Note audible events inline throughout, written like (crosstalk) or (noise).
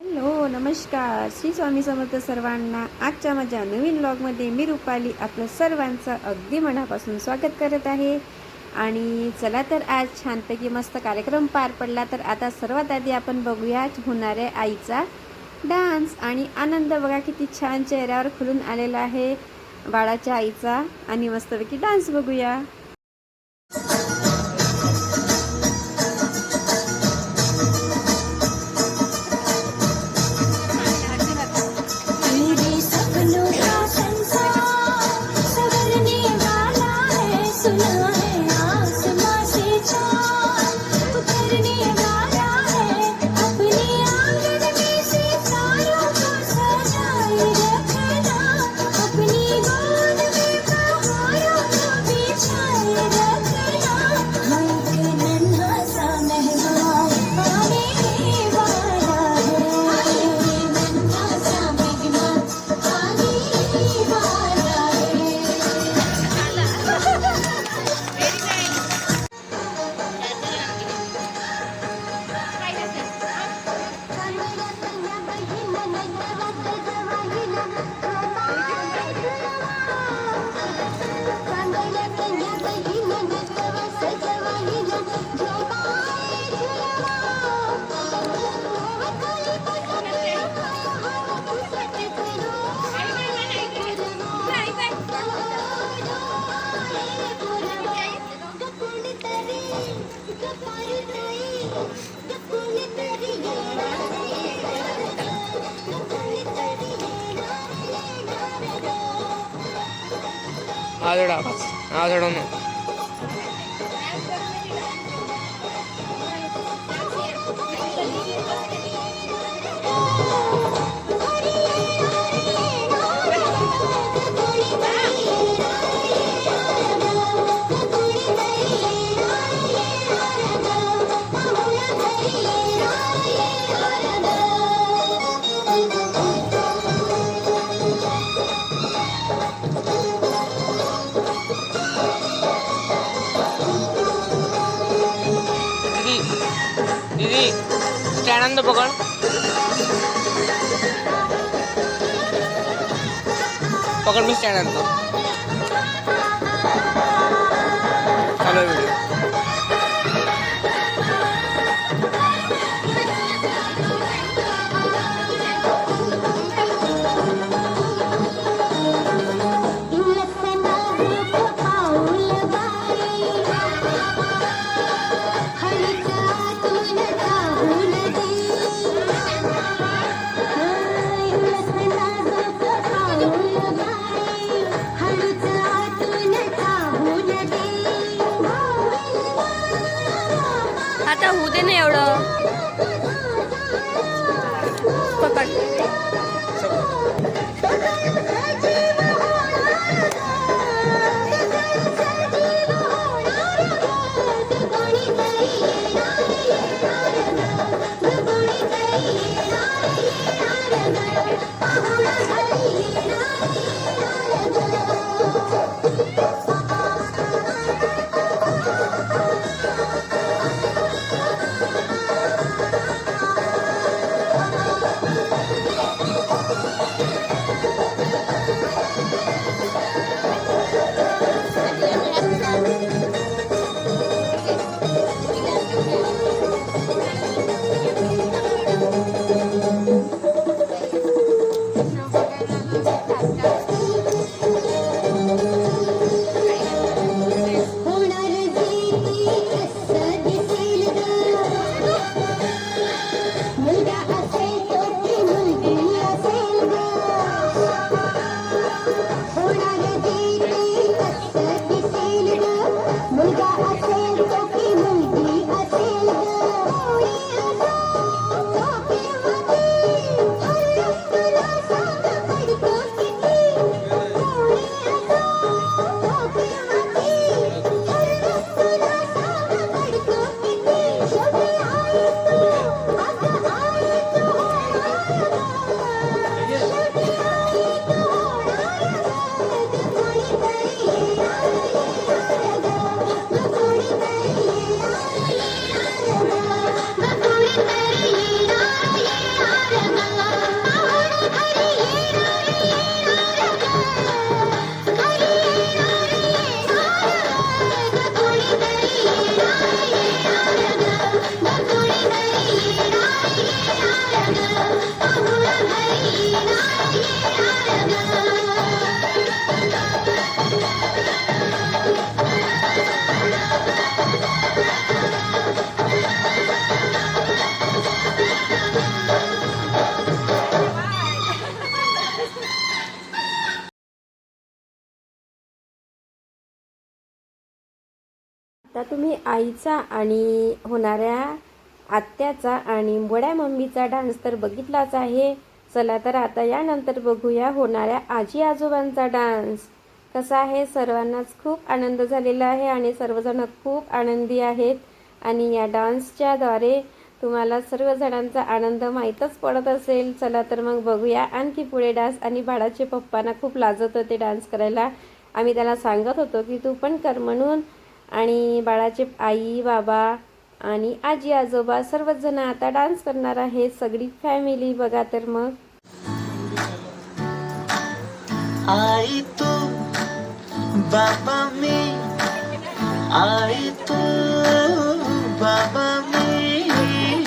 Hello नमस्कार. श्री स्वामी समर्थ सर्वांना आजच्या माझ्या नवीन ब्लॉगमध्ये मी रुपाली आपलं सर्वांचं अगदी मनापासून स्वागत करत आहे. आणि चला तर आज छानपैकी मस्त कार्यक्रम पार पडला तर आता सर्वात आधी आपण बघूया होणाऱ्या आईचा डान्स आणि आनंद. बघा किती छान चेहऱ्यावर खुलून आलेला आहे बाळाच्या आईचा. आणि मस्तपैकी डान्स बघूया. ああそれ飲 আনন্দ পকড় পকড় মিষ্টি আনন্দ। ভালো ভিডিও तुम्ही आईचा आणि होणाऱ्या आत्याचा आणि मोड्या मम्मीचा डान्स तर बघितलाच आहे. चला तर आता यानंतर बघूया होणाऱ्या आजी आजोबांचा डान्स. कसा आहे? सर्वांनाच खूप आनंद झालेला आहे आणि सर्वजण खूप आनंदी आहेत. आणि या डान्सच्या द्वारे तुम्हाला सर्व जणांचा आनंद माहीतच पडत असेल. चला तर मग बघूया आणखी पुढे डान्स. आणि बाळाचे पप्पांना खूप लाजत होते डान्स करायला. आम्ही त्याला सांगत होतो की तू पण कर म्हणून. आणि बाळाचे आई बाबा आणि आजी आजोबा सर्वच जण आता डान्स करणार आहेत. सगळी फॅमिली बघा तर मग. आई तू बाबा मी. आई तू बाबा मी.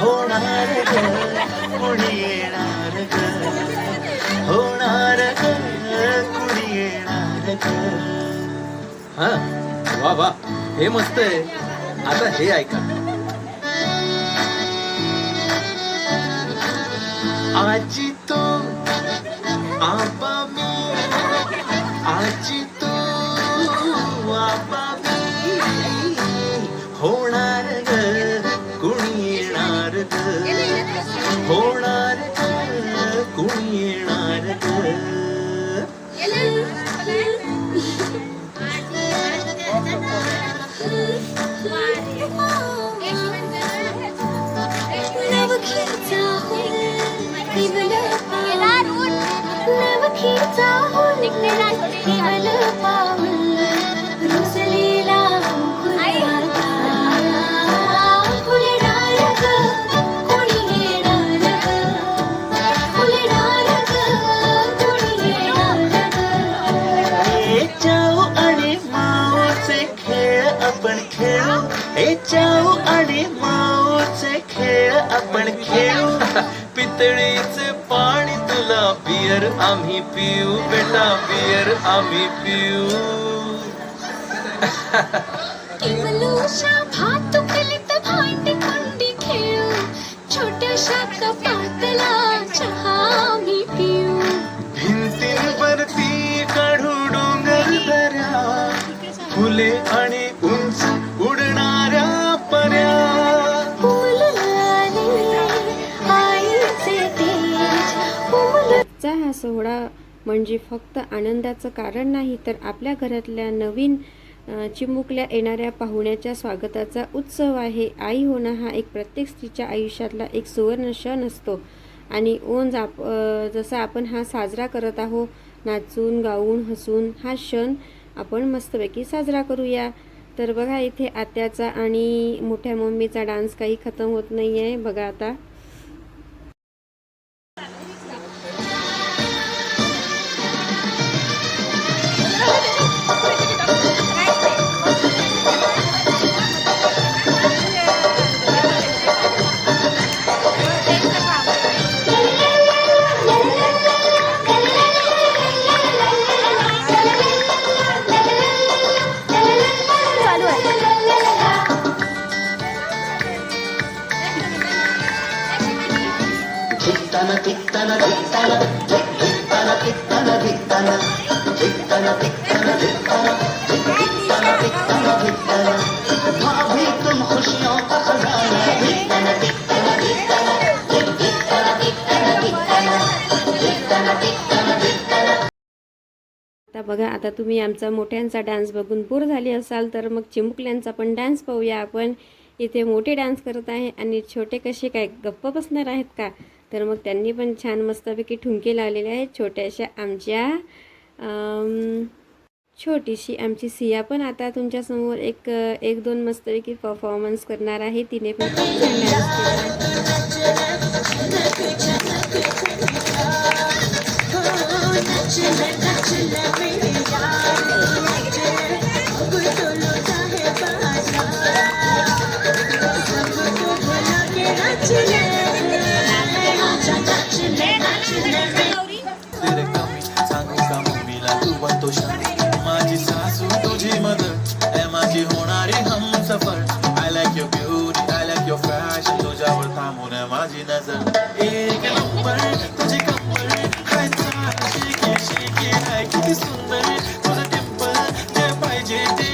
होणार कुणी येणार होणार कुणी येणार हा? वा वा. हे मस्त आहे. आता हे ऐका. आजी आपण खेळू. ए जाऊ आणि माऊचे खेळ आपण खेळू. (laughs) पितळीचे बियर आम्ही पिऊ बेटा बियर आम्ही पिऊ. भातुकलीत भांडी कुंडी खेळू. छोट्याशा कपातला चहा मी पिऊ. भिंतींवरती काढू डोंगर दऱ्या. फुले आणि सोहळा म्हणजे फक्त आनंदाचं कारण नाही तर आपल्या घरातल्या नवीन चिमुकल्या येणाऱ्या पाहुण्याच्या स्वागताचा उत्सव आहे. आई होणं हा एक प्रत्येक स्त्रीच्या आयुष्यातला एक सुवर्ण क्षण असतो. आणि ओन आप जसा आपण हा साजरा करत आहोत नाचून गाऊन हसून हा क्षण आपण मस्तपैकी साजरा करूया. तर बघा इथे आत्याचा आणि मोठ्या मम्मीचा डान्स काही खतम होत नाही आहे बघा आता. धिक्ताना धिक्ताना धिक्ताना धिक्ताना धिक्ताना धिक्ताना धिक्ताना धिक्ताना धिक्ताना धिक्ताना धिक्ताना धिक्ताना भाभी तुम खुशियों का खजाना धिक्ताना धिक्ताना धिक्ताना धिक्ताना धिक्ताना धिक्ताना धिक्ताना धिक्ताना धिक्ताना आता बघा आता तुम्ही आमचा मोठ्यांचा डान्स बघून बोर झाली असाल तर मग चिमुकल्यांचा पण डान्स पाहूया आपण. इथे मोठे डान्स करत आहे आणि छोटे कसे काय? गप्प बसणार आहेत का? तर मग त्यांनी पण छान मस्तपैकी ठुमके लावलेले आहेत छोट्याशा आमच्या छोटीशी आमची सिया पण आता तुमच्यासमोर एक एक दोन मस्तपैकी परफॉर्मन्स करणार आहे तिने पण खूप छान डान्स केला Yeah.